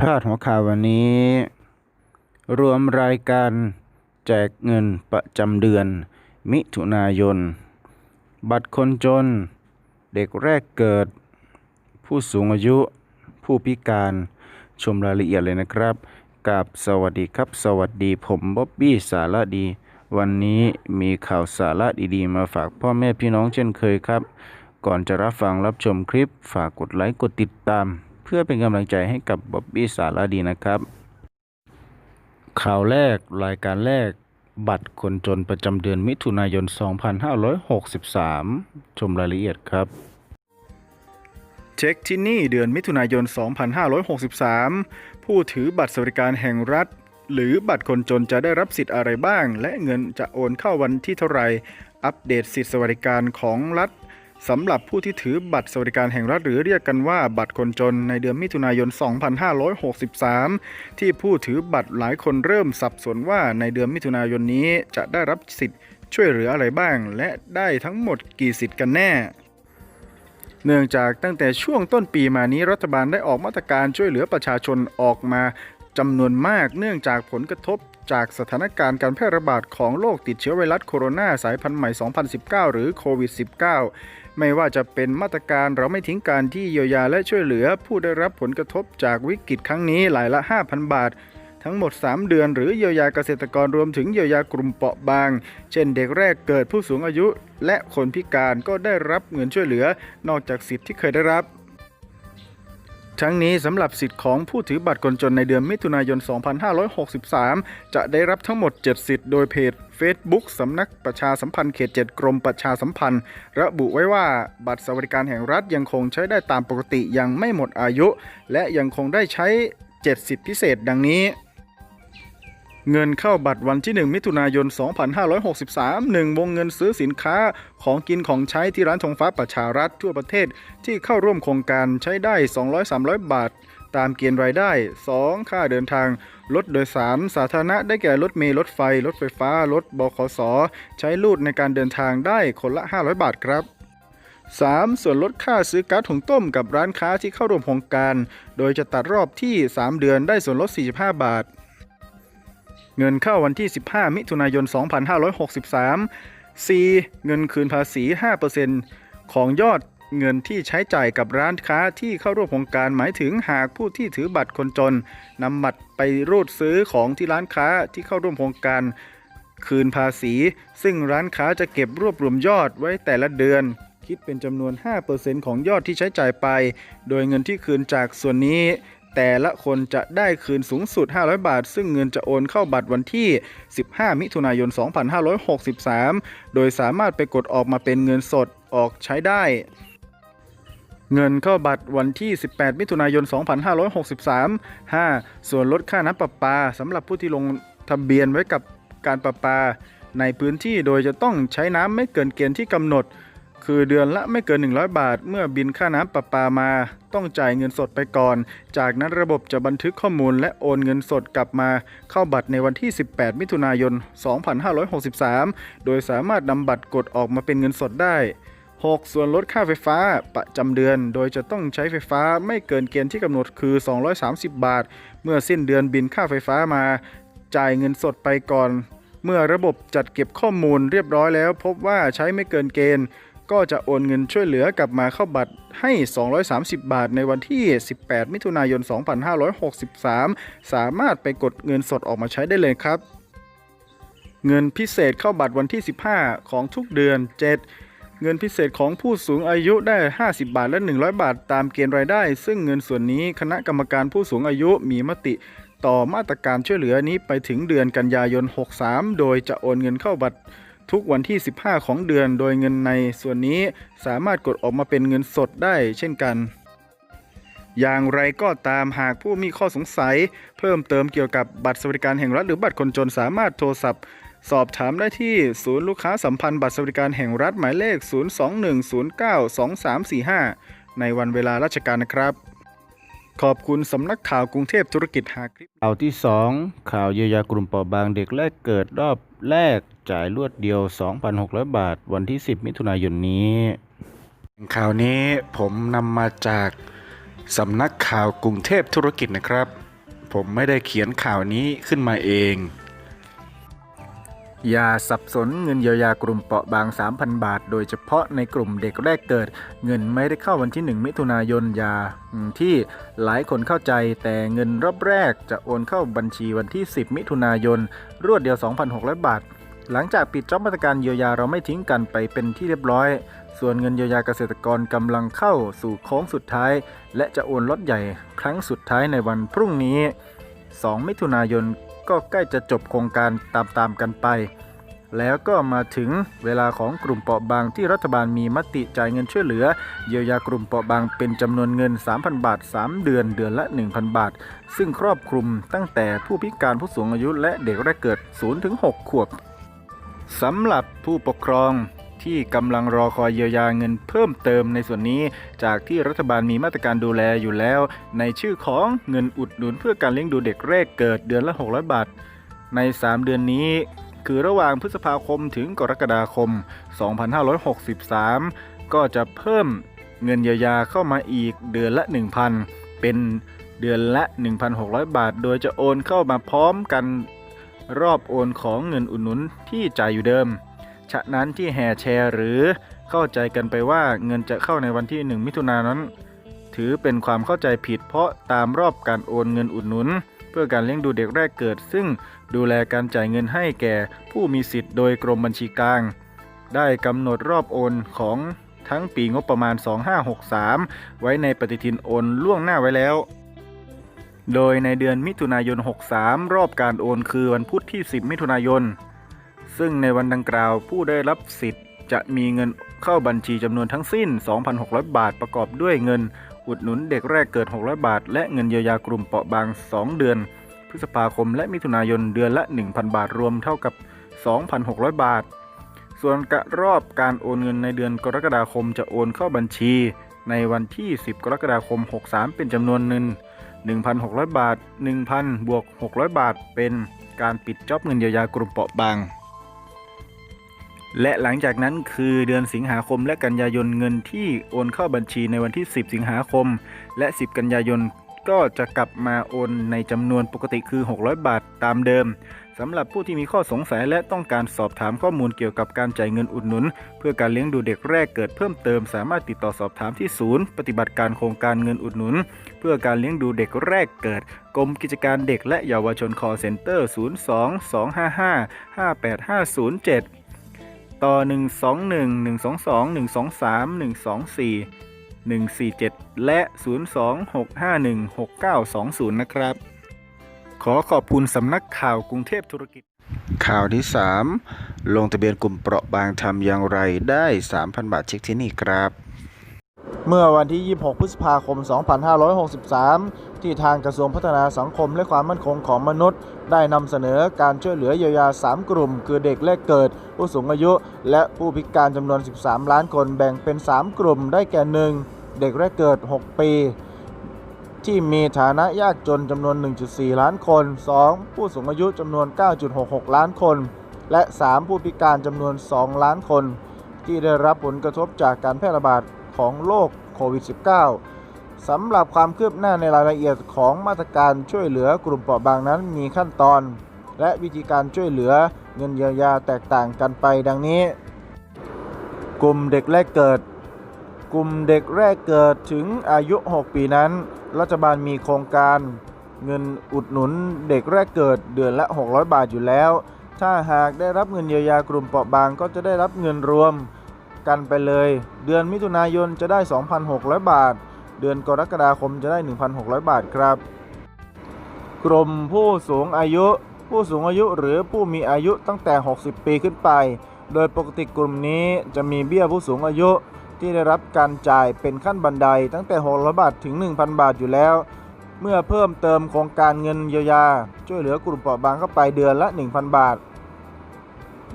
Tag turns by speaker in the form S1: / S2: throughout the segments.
S1: พาดหัวข่าววันนี้ รวมรายการแจกเงินประจำเดือน มิถุนายน บัตรคนจน เด็กแรกเกิด ผู้สูงอายุ ผู้พิการชมรายละเอียดเลยนะครับกับสวัสดีครับ สวัสดีผมบ๊อบบี้สาระดี วันนี้มีข่าวสาระดีๆ มาฝากพ่อแม่พี่น้องเช่นเคยครับ ก่อนจะรับฟังรับชมคลิปฝากกดไลค์กดติดตาม พื่อเป็นกำลังใจให้กับบ๊อบบี้สารดีนะครับ ข่าวแรกรายการแรก บัตรคนจนประจำเดือนมิถุนายน 2563 ชมรายละเอียดครับ เช็คที่นี่เดือนมิถุนายน 2563 ผู้ถือบัตรสวัสดิการแห่งรัฐ หรือบัตรคนจนจะได้รับสิทธิ์อะไรบ้าง และเงินจะโอนเข้าวันที่เท่าไหร่อัปเดตสิทธิสวัสดิการของรัฐ สำหรับผู้ที่ถือบัตรสวัสดิการแห่งรัฐหรือเรียกกันว่าบัตรคนจนในเดือนมิถุนายน 2563 ที่ผู้ถือบัตรหลายคนเริ่มสับสนว่าในเดือนมิถุนายนนี้จะได้รับสิทธิ์ช่วยเหลืออะไรบ้าง และได้ทั้งหมดกี่สิทธิ์กันแน่ เนื่องจากตั้งแต่ช่วงต้นปีมานี้รัฐบาลได้ออกมาตรการช่วยเหลือประชาชนออกมา จำนวนมากเนื่องจากผลกระทบจากสถานการณ์การแพร่ระบาดของโรคติดเชื้อไวรัสโคโรนาสายพันธุ์ใหม่ 2019 หรือโควิด -19 ไม่ว่าจะเป็นมาตรการเราไม่ทิ้งการที่เยียวยาและช่วยเหลือผู้ได้รับผลกระทบจากวิกฤตครั้งนี้หลายละ 5,000 บาท ทั้งหมด 3 เดือน หรือเยียวยาเกษตรกรรวมถึงเยียวยากลุ่มเปราะบาง เช่นเด็กแรกเกิดผู้สูงอายุ และคนพิการก็ได้รับเงินช่วยเหลือ นอกจากสิทธิ์ที่เคยได้รับ ทั้งนี้สำหรับสิทธิ์ของผู้ถือบัตรคนจนในเดือนมิถุนายน 2563 จะได้รับทั้งหมด 7 สิทธิ์โดยเพจ Facebook สำนักประชาสัมพันธ์เขต 7 กรมประชาสัมพันธ์ ระบุไว้ว่าบัตรสวัสดิการแห่งรัฐยังคงใช้ได้ตามปกติยังไม่หมดอายุ และยังคงได้ใช้ 7 สิทธิพิเศษดังนี้ เงินเข้าบัตรวันที่ 1 มิถุนายน 2563 1 วงเงินซื้อสินค้าของกินของใช้ที่ร้านธงฟ้าประชารัฐทั่วประเทศที่เข้าร่วมโครงการใช้ได้ 200-300 บาท ตามเกณฑ์รายได้ 2. ค่าเดินทาง รถโดยสารสาธารณะได้แก่รถเมล์รถไฟ รถไฟฟ้า รถบขส ใช้รูดในการเดินทางได้คนละ 500 บาทครับ 3. ส่วนลดค่าซื้อก๊าซหุงต้มกับร้านค้าที่เข้าร่วมโครงการ โดยจะตัดรอบที่ 3 เดือนได้ส่วนลด 45 บาท เงินเข้าวันที่ 15 มิถุนายน 2563 C เงินคืนภาษี 5%ของยอดเงินที่ใช้จ่ายกับร้านค้าที่เข้าร่วมโครงการหมายถึงหากผู้ที่ถือบัตรคนจนนำบัตรไปรูดซื้อของที่ร้านค้าที่เข้าร่วมโครงการคืนภาษี ซึ่งร้านค้าจะเก็บรวบรวมยอดไว้แต่ละเดือน คิดเป็นจำนวน 5%ของยอดที่ใช้จ่ายไป โดยเงินที่คืนจากส่วนนี้ แต่ละคนจะได้คืนสูงสุด 500 บาท ซึ่งเงินจะโอนเข้าบัตรวันที่ 15 มิถุนายน 2563 โดยสามารถไปกดออกมาเป็นเงินสดออกใช้ได้เงินเข้าบัตรวันที่ 18 มิถุนายน 2563 5. ส่วนลดค่าน้ำประปาสำหรับผู้ที่ลงทะเบียนไว้กับการประปา ในพื้นที่โดยจะต้องใช้น้ำไม่เกินเกณฑ์ที่กำหนด คือเดือนละไม่เกิน 100 บาท เมื่อบินค่าน้ำประปามา ต้องจ่ายเงินสดไปก่อน จากนั้นระบบจะบันทึกข้อมูลและโอนเงินสดกลับมา เข้าบัตรในวันที่ 18 มิถุนายน 2563 โดยสามารถนำบัตรกดออกมาเป็นเงินสดได้ 6. ส่วนลดค่าไฟฟ้าประจำเดือน โดยจะต้องใช้ไฟฟ้าไม่เกินเกณฑ์ที่กำหนดคือ 230 บาท เมื่อสิ้นเดือนบินค่าไฟฟ้ามา จ่ายเงินสดไปก่อน เมื่อระบบจัดเก็บข้อมูลเรียบร้อยแล้ว พบว่าใช้ไม่เกินเกณฑ์ ก็จะโอนเงินช่วยเหลือกลับมาเข้าบัตรให้ 230 บาทในวันที่ 18 มิถุนายน 2563 สามารถไปกดเงินสดออกมาใช้ได้เลยครับ เงินพิเศษเข้าบัตรวันที่ 15 ของทุกเดือน 7เงินพิเศษของผู้สูงอายุได้ 50 บาทและ 100 บาท ตามเกณฑ์รายได้ ซึ่งเงินส่วนนี้คณะกรรมการผู้สูงอายุมีมติ ต่อมาตรการช่วยเหลือนี้ไปถึงเดือนกันยายน 63 โดยจะโอนเงินเข้าบัตร ทุกวันที่ 15 ของเดือน โดยเงินในส่วนนี้สามารถกดออกมาเป็นเงินสดได้เช่นกัน อย่างไรก็ตามหากผู้มีข้อสงสัย เพิ่มเติมเกี่ยวกับบัตรสวัสดิการแห่งรัฐหรือบัตรคนจนสามารถโทรศัพท์สอบถามได้ที่ศูนย์ลูกค้าสัมพันธ์บัตรสวัสดิการแห่งรัฐหมายเลข 021092345 ในวันเวลาราชการนะครับ ขอบคุณสำนักข่าวกรุงเทพธุรกิจหาคลิปข่าวที่ 2 ข่าวเยียวยากลุ่มเปราะบางเด็กแรกเกิดรอบแรกจ่ายรวดเดียว 2,600 บาท วันที่ 10 มิถุนายนนี้ ข่าวนี้ผมนำมาจากสำนักข่าวกรุงเทพธุรกิจนะครับ ผมไม่ได้เขียนข่าวนี้ขึ้นมาเอง อย่าสับสนเงินเยียวยากลุ่มเปราะบาง 3,000 บาท โดยเฉพาะในกลุ่มเด็กแรกเกิด เงินไม่ได้เข้าวันที่ 1 มิถุนายนอย่าที่หลายคนเข้าใจแต่เงินรอบแรกจะโอนเข้าบัญชีวันที่ 10 มิถุนายน รวดเดียว 2,600 บาท หลังจากปิดจ็อบมาตรการเยียวยาเราไม่ทิ้งกันไปเป็นที่เรียบร้อย ส่วนเงินเยียวยาเกษตรกรกำลังเข้าสู่โค้งสุดท้าย และจะโอนล็อตใหญ่ครั้งสุดท้ายในวันพรุ่งนี้ 2 มิถุนายน ก็ใกล้จะจบโครงการตามๆกันไป แล้วก็มาถึงเวลาของกลุ่มเปราะบางที่รัฐบาลมีมติจ่ายเงินช่วยเหลือ เยียวยากลุ่มเปราะบางเป็นจำนวนเงิน 3,000 บาท 3 เดือนเดือนละ 1,000 บาท ซึ่งครอบคลุมตั้งแต่ผู้พิการผู้สูงอายุและเด็กแรกเกิด 0-6 ขวบสำหรับผู้ปกครอง ที่กำลังรอคอยเยียวยาเงินเพิ่มเติมในส่วนนี้ จากที่รัฐบาลมีมาตรการดูแลอยู่แล้ว ในชื่อของเงินอุดหนุนเพื่อการเลี้ยงดูเด็กแรกเกิดเดือนละ 600 บาท ใน 3 เดือนนี้คือระหว่างพฤษภาคมถึงกรกฎาคม 2563 ก็จะเพิ่มเงินเยียวยาเข้ามาอีกเดือนละ 1,000 เป็นเดือนละ 1,600 บาท โดยจะโอนเข้ามาพร้อมกันรอบโอนของเงินอุดหนุนที่จ่ายอยู่เดิม ฉะนั้นที่แห่แชร์หรือเข้าใจกันไปว่าเงินจะเข้าในวันที่ 1 มิถุนายนนั้น ถือเป็นความเข้าใจผิด เพราะตามรอบการโอนเงินอุดหนุน เพื่อการเลี้ยงดูเด็กแรกเกิด ซึ่งดูแลการจ่ายเงินให้แก่ผู้มีสิทธิ์โดยกรมบัญชีกลาง ได้กำหนดรอบโอนของทั้งปีงบประมาณ 2563 ไว้ในปฏิทินโอนล่วงหน้าไว้แล้ว โดยในเดือนมิถุนายน 63 รอบการโอนคือวันพุธที่ 10 มิถุนายน ซึ่งในวันดังกล่าวผู้ได้รับสิทธิ์ จะมีเงินเข้าบัญชีจำนวนทั้งสิ้น 2,600 บาทประกอบด้วยเงิน อุดหนุนเด็กแรกเกิด 600 บาท และเงินเยียวยากลุ่มเปราะบาง 2 เดือน พฤษภาคมและมิถุนายนเดือนละ 1,000 บาทรวมเท่ากับ 2,600 บาท ส่วนกระรอบการโอนเงินในเดือนกรกฎาคมจะโอนเข้าบัญชี ในวันที่ 10 กรกฎาคม 63 เป็นจำนวนเงิน 1,600 บาท 1,000 บวก 600 บาท เป็นการปิดจ็อบเงินเยียวยากลุ่มเปราะบาง และหลังจากนั้นคือเดือนสิงหาคมและกันยายนเงินที่โอนเข้าบัญชีในวันที่ 10 สิงหาคม และ 10 กันยายนก็จะกลับมาโอนในจำนวนปกติคือ 600 บาทตามเดิมสำหรับผู้ที่มีข้อสงสัยและต้องการสอบถามข้อมูลเกี่ยวกับการจ่ายเงินอุดหนุน เพื่อการเลี้ยงดูเด็กแรกเกิดเพิ่มเติม สามารถติดต่อสอบถามที่ศูนย์ ปฏิบัติการโครงการเงินอุดหนุน เพื่อการเลี้ยงดูเด็กแรกเกิด กรมกิจการเด็กและเยาวชนคอเซ็นเตอร์ 02 255 58 507 ต่อ 121 122 123 124 147 และ 026516920 นะครับ ขอขอบคุณสำนักข่าวกรุงเทพธุรกิจ ข่าวที่ 3 ลงทะเบียนกลุ่มเปราะบางทำอย่างไรได้ 3,000 บาทเช็คที่นี่ครับ
S2: เมื่อวันที่ 26 พฤษภาคม 2563 ที่ทางกระทรวงพัฒนาสังคมและความมั่นคงของมนุษย์ ได้นำเสนอการช่วยเหลือเยียวยา 3 กลุ่ม คือเด็กแรกเกิด ผู้สูงอายุ และผู้พิการจำนวน 13 ล้านคนแบ่งเป็น 3 กลุ่มได้แก่ 1. เด็กแรกเกิด 6 ปี ที่มีฐานะยากจนจำนวน 1.4 ล้านคน 2. ผู้สูงอายุจำนวน 9.66 ล้านคน และ 3. ผู้พิการจำนวน 2 ล้านคน ที่ได้รับผลกระทบจากการแพร่ระบาด ของโรคโควิด -19 สำหรับความคืบหน้าในรายละเอียดของมาตรการช่วยเหลือกลุ่มเปราะบางนั้นมีขั้นตอน และวิธีการช่วยเหลือเงินเยียวยาแตกต่างกันไปดังนี้ กลุ่มเด็กแรกเกิด กลุ่มเด็กแรกเกิดถึงอายุ 6 ปีนั้น รัฐบาลมีโครงการ เงินอุดหนุนเด็กแรกเกิดเดือนละ 600 บาทอยู่แล้วถ้าหากได้รับเงินเยียวยากลุ่มเปราะบางก็จะได้รับเงินรวม กันไปเลย เดือนมิถุนายนจะได้ 2,600 บาท เดือนกรกฎาคมจะได้ 1,600 บาทครับ กลุ่มผู้สูงอายุ ผู้สูงอายุหรือผู้มีอายุตั้งแต่ 60 ปีขึ้นไป โดยปกติกลุ่มนี้จะมีเบี้ยผู้สูงอายุที่ได้รับการจ่ายเป็นขั้นบันไดตั้งแต่ 600 บาทถึง 1,000 บาทอยู่แล้ว เมื่อเพิ่มเติมโครงการเงินเยียวยา ช่วยเหลือกลุ่มเปราะบางเข้าไปเดือนละ 1,000 บาท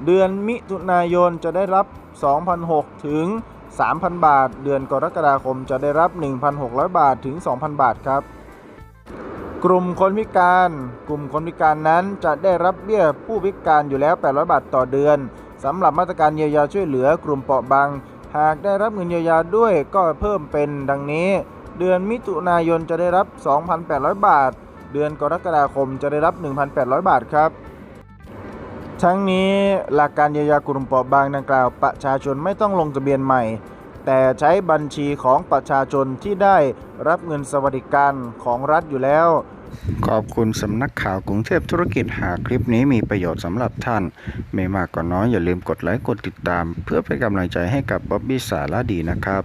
S2: เดือนมิถุนายนจะได้รับ2,600ถึง 3,000 บาท เดือนกรกฎาคมจะได้รับ 1,600 บาทถึง 2,000 บาทครับ กลุ่มคนพิการ กลุ่มคนพิการนั้นจะได้รับเบี้ยผู้พิการอยู่แล้ว 800 บาทต่อเดือนสำหรับมาตรการเยียวยาช่วยเหลือกลุ่มเปราะบาง หากได้รับเงินเยียวยาด้วยก็เพิ่มเป็นดังนี้ เดือนมิถุนายนจะได้รับ 2,800 บาท
S1: เดือนกรกฎาคมจะได้รับ 1,800 บาทครับ ทั้งนี้หลักการเยียวยากลุ่มเปราะบางดังกล่าว ประชาชนไม่ต้องลงทะเบียนใหม่ แต่ใช้บัญชีของประชาชนที่ได้รับเงินสวัสดิการของรัฐอยู่แล้ว
S2: ขอบคุณสำนักข่าวกรุงเทพธุรกิจหากคลิปนี้มีประโยชน์สำหรับท่าน ไม่มากก็น้อยอย่าลืมกดไลค์กดติดตาม เพื่อเป็นกำลังใจให้กับบ๊อบบี้สารดีนะครับ